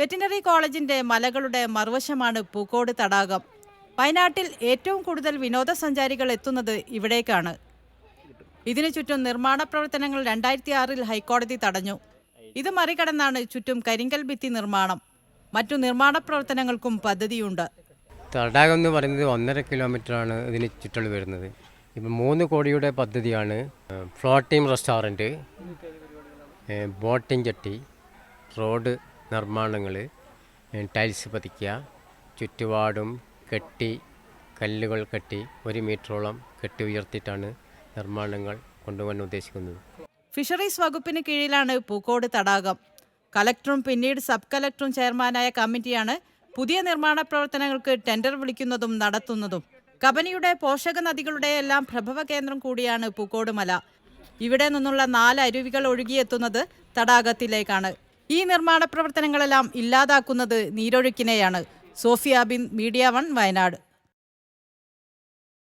Veterinary കോളേജിന്റെ മലകളുടെ മറുവശമാണ് പൂക്കോട് തടാകം. വയനാട്ടിൽ ഏറ്റവും കൂടുതൽ വിനോദസഞ്ചാരികൾ എത്തുന്നത് ഇവിടേക്കാണ്. ഇതിനു ചുറ്റും നിർമ്മാണ പ്രവർത്തനങ്ങൾ രണ്ടായിരത്തി ആറിൽ ഹൈക്കോടതി തടഞ്ഞു. ഇത് മറികടന്നാണ് ചുറ്റും കരിങ്കൽ ഭിത്തി നിർമ്മാണം. മറ്റു നിർമ്മാണ പ്രവർത്തനങ്ങൾക്കും പദ്ധതിയുണ്ട്. തടാകം എന്ന് പറയുന്നത് ഒന്നര കിലോമീറ്ററാണ് ഇതിന് ചുറ്റളവ് വരുന്നത്. ഇപ്പം മൂന്ന് കോടിയുടെ പദ്ധതിയാണ് ഫ്ലോട്ടിംഗ് റെസ്റ്റോറന്റ് ബോട്ടിംഗ് ചട്ടി റോഡ് നിർമ്മാണങ്ങൾ ടൈൽസ് പതിക്കുക ചുറ്റുപാടും കെട്ടി കല്ലുകൾ കെട്ടി ഒരു മീറ്ററോളം കെട്ടി ഉയർത്തിയിട്ടാണ് നിർമ്മാണങ്ങൾ കൊണ്ടുപോകാൻ ഉദ്ദേശിക്കുന്നത്. ഫിഷറീസ് വകുപ്പിന് കീഴിലാണ് പൂക്കോട് തടാകം. കലക്ടറും പിന്നീട് സബ് കലക്ടറും ചെയർമാനായ കമ്മിറ്റിയാണ് പുതിയ നിർമ്മാണ പ്രവർത്തനങ്ങൾക്ക് ടെൻഡർ വിളിക്കുന്നതും നടത്തുന്നതും. കബനിയുടെ പോഷക നദികളുടെ എല്ലാം പ്രഭവ കേന്ദ്രം കൂടിയാണ് പൂക്കോട് മല. ഇവിടെ നിന്നുള്ള നാല് അരുവികൾ ഒഴുകിയെത്തുന്നത് തടാകത്തിലേക്കാണ്. ഈ നിർമ്മാണ പ്രവർത്തനങ്ങളെല്ലാം ഇല്ലാതാക്കുന്നത് നീരൊഴുക്കിനെയാണ്. Sofia Bin Media One Wayanad.